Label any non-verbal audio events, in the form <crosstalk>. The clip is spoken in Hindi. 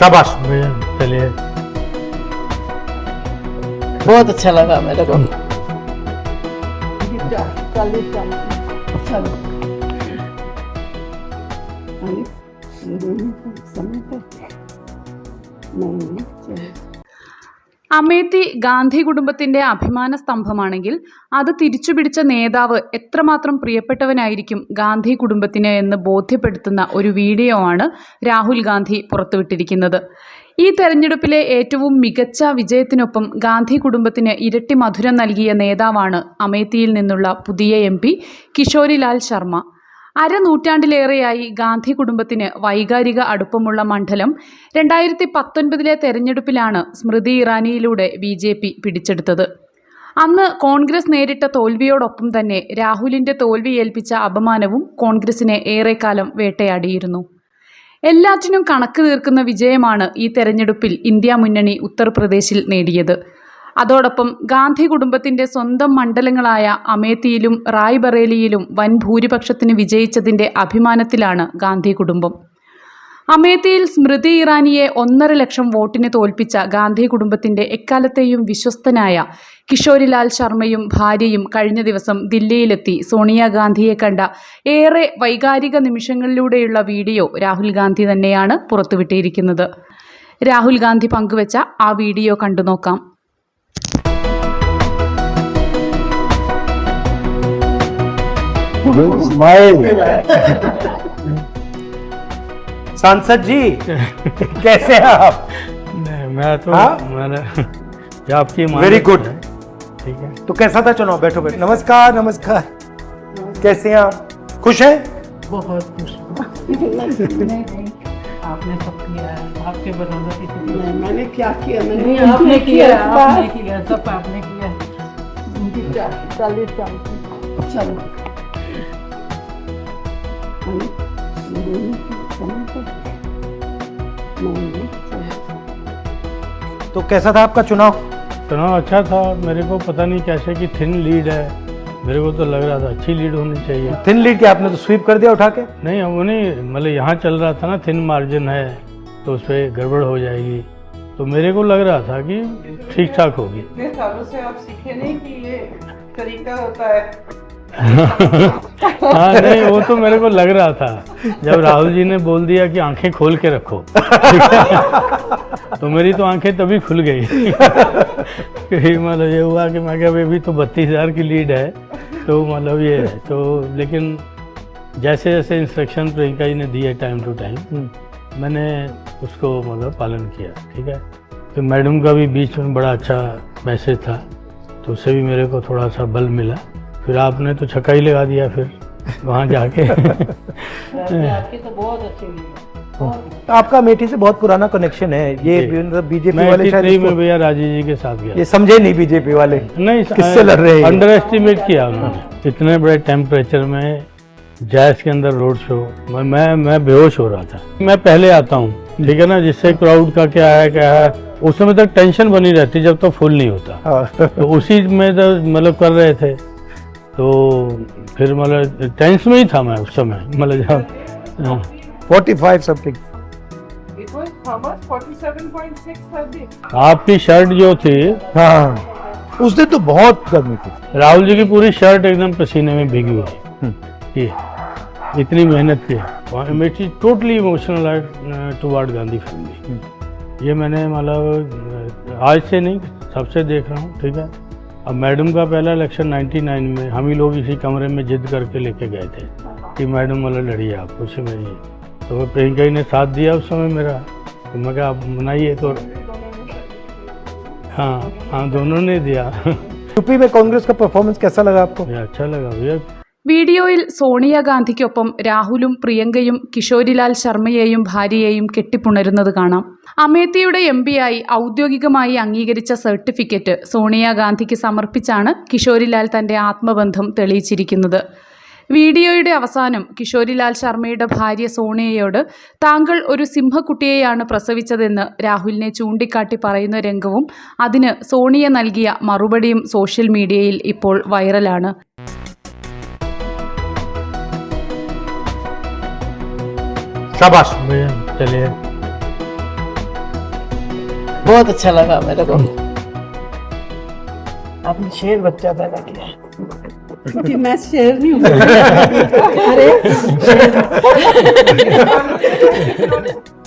शाबाश। भैया चलिए। बहुत अच्छा लगा मेरे को। അമേത്തി ഗാന്ധി കുടുംബത്തിന്റെ അഭിമാന സ്തംഭമാണെങ്കിൽ അത് തിരിച്ചുപിടിച്ച നേതാവ് എത്രമാത്രം പ്രിയപ്പെട്ടവനായിരിക്കും ഗാന്ധി കുടുംബത്തിന് എന്ന് ബോധ്യപ്പെടുത്തുന്ന ഒരു വീഡിയോ ആണ് രാഹുൽ ഗാന്ധി പുറത്തുവിട്ടിരിക്കുന്നത്. ഈ തെരഞ്ഞെടുപ്പിലെ ഏറ്റവും മികച്ച വിജയത്തിനൊപ്പം ഗാന്ധി കുടുംബത്തിന് ഇരട്ടി മധുരം നൽകിയ നേതാവാണ് അമേത്തിയിൽ നിന്നുള്ള പുതിയ എം കിഷോരിലാൽ ശർമ്മ. അരനൂറ്റാണ്ടിലേറെയായി ഗാന്ധി കുടുംബത്തിന് വൈകാരിക അടുപ്പമുള്ള മണ്ഡലം രണ്ടായിരത്തി പത്തൊൻപതിലെ തെരഞ്ഞെടുപ്പിലാണ് സ്മൃതി ഇറാനിയിലൂടെ ബി ജെ പി പിടിച്ചെടുത്തത്. അന്ന് കോൺഗ്രസ് നേരിട്ട തോൽവിയോടൊപ്പം തന്നെ രാഹുലിന്റെ തോൽവി ഏൽപ്പിച്ച അപമാനവും കോൺഗ്രസിനെ ഏറെക്കാലം വേട്ടയാടിയിരുന്നു. എല്ലാറ്റിനും കണക്ക് തീർക്കുന്ന വിജയമാണ് ഈ തെരഞ്ഞെടുപ്പിൽ ഇന്ത്യ മുന്നണി ഉത്തർപ്രദേശിൽ നേടിയത്. അതോടൊപ്പം ഗാന്ധി കുടുംബത്തിന്റെ സ്വന്തം മണ്ഡലങ്ങളായ അമേത്തിയിലും റായ്ബറേലിയിലും വൻ ഭൂരിപക്ഷത്തിന് വിജയിച്ചതിന്റെ അഭിമാനത്തിലാണ് ഗാന്ധി കുടുംബം. അമേത്തിയിൽ സ്മൃതി ഇറാനിയെ ഒന്നര ലക്ഷം വോട്ടിന് തോൽപ്പിച്ച ഗാന്ധി കുടുംബത്തിന്റെ എക്കാലത്തെയും വിശ്വസ്തനായ കിഷോരിലാൽ ശർമ്മയും ഭാര്യയും കഴിഞ്ഞ ദിവസം ദില്ലിയിലെത്തി. സോണിയാഗാന്ധിയെ കണ്ട ഏറെ വൈകാരിക നിമിഷങ്ങളിലൂടെയുള്ള വീഡിയോ രാഹുൽ ഗാന്ധി തന്നെയാണ് പുറത്തുവിട്ടിരിക്കുന്നത്. രാഹുൽ ഗാന്ധി പങ്കുവച്ച ആ വീഡിയോ കണ്ടു നോക്കാം. सांसद जी <laughs> कैसे हैं आप? नहीं मैं तो हाँ? मैंने आपकी वेरी गुड ठीक है। तो कैसा था चुनाव? बैठो बैठो। नमस्कार नमस्कार। कैसे हैं आप? खुश हैं? बहुत खुश आपने सब किया है। आपके बदौलत मैंने क्या किया? मैंने नहीं आपने किया आपने किया सब आपने किया। चलिए चलो। चलो तो कैसा था आपका चुनाव? चुनाव अच्छा था मेरे को पता नहीं कैसे कि थिन लीड है। मेरे को तो लग रहा था अच्छी लीड होनी चाहिए। थिन लीड के आपने तो स्वीप कर दिया उठा के? नहीं वो नहीं मतलब यहाँ चल रहा था ना थिन मार्जिन है तो उस पर गड़बड़ हो जाएगी। तो मेरे को लग रहा था कि ठीक ठाक होगी। इतने सालों से आप सीखे नहीं कि ये तरीका होता है। <laughs> हाँ नहीं, वो तो मेरे को लग रहा था। जब राहुल जी ने बोल दिया कि आँखें खोल के रखो। <laughs> तो मेरी तो आँखें तभी खुल गई। <laughs> मतलब ये हुआ कि मैं क्या अभी तो बत्तीस हज़ार की लीड है। तो मतलब ये है। तो लेकिन जैसे जैसे इंस्ट्रक्शन प्रियंका जी ने दिए टाइम टू टाइम मैंने उसको मतलब पालन किया, ठीक है? तो मैडम का भी बीच में बड़ा अच्छा मैसेज था। तो उससे भी मेरे को थोड़ा सा बल मिला। फिर आपने तो छक्का ही लगा दिया फिर वहाँ जाके। <laughs> आपकी तो बहुत अच्छी तो आपका अमेठी से बहुत पुराना कनेक्शन है। ये बीजेपी वाले शायद में भैया राजीव जी के साथ गया। ये समझे नहीं बीजेपी वाले। नहीं किससे लड़ रहे हैं अंडर एस्टिमेट किया उन्होंने। इतने बड़े टेम्परेचर में जैस के अंदर रोड शो मैं मैं मैं बेहोश हो रहा था। मैं पहले आता हूँ ठीक है ना जिससे क्राउड का क्या है क्या है। उस समय तक टेंशन बनी रहती जब तो फुल नहीं होता। हाँ। तो उसी में तो मतलब कर रहे थे। तो फिर मतलब टेंस में ही था मैं उस समय मतलब जब हाँ। 45 something It was how much? 47.6 था जी। आपकी शर्ट जो थी हाँ उस दिन तो बहुत गर्मी थी। राहुल जी की पूरी शर्ट एकदम पसीने में भीगी हुई है ये इतनी मेहनत की है totally emotional toward Gandhi family ये मैंने मतलब आज से नहीं सबसे देख रहा हूँ ठीक है? अब मैडम का पहला इलेक्शन 99 में हम ही लोग इसी कमरे में जिद करके लेके गए थे कि मैडम वाला लड़िए आप कुछ नहीं। तो वो प्रियंका जी ने साथ दिया उस समय मेरा। तो मैं क्या आप मनाइए तो। हाँ हाँ दोनों ने दिया। यूपी में कांग्रेस का परफॉर्मेंस कैसा लगा आपको? अच्छा लगा। भैया വീഡിയോയിൽ സോണിയാഗാന്ധിക്കൊപ്പം രാഹുലും പ്രിയങ്കയും കിഷോരിലാൽ ശർമ്മയെയും ഭാര്യയെയും കെട്ടിപ്പുണരുന്നത് കാണാം. അമേത്തിയുടെ എം ആയി ഔദ്യോഗികമായി അംഗീകരിച്ച സർട്ടിഫിക്കറ്റ് സോണിയാഗാന്ധിക്ക് സമർപ്പിച്ചാണ് കിഷോരിലാൽ തന്റെ ആത്മബന്ധം തെളിയിച്ചിരിക്കുന്നത്. വീഡിയോയുടെ അവസാനം കിഷോരിലാൽ ശർമ്മയുടെ ഭാര്യ സോണിയയോട് താങ്കൾ ഒരു സിംഹക്കുട്ടിയെയാണ് പ്രസവിച്ചതെന്ന് രാഹുലിനെ ചൂണ്ടിക്കാട്ടി പറയുന്ന രംഗവും അതിന് സോണിയ നൽകിയ മറുപടിയും സോഷ്യൽ മീഡിയയിൽ ഇപ്പോൾ വൈറലാണ്. शाबाश। चलिए। बहुत अच्छा लगा मेरे को। हम्म। आपने शेर बच्चा पैदा किया। क्योंकि मैं शेर नहीं हूँ। <laughs> अरे। <laughs> <laughs>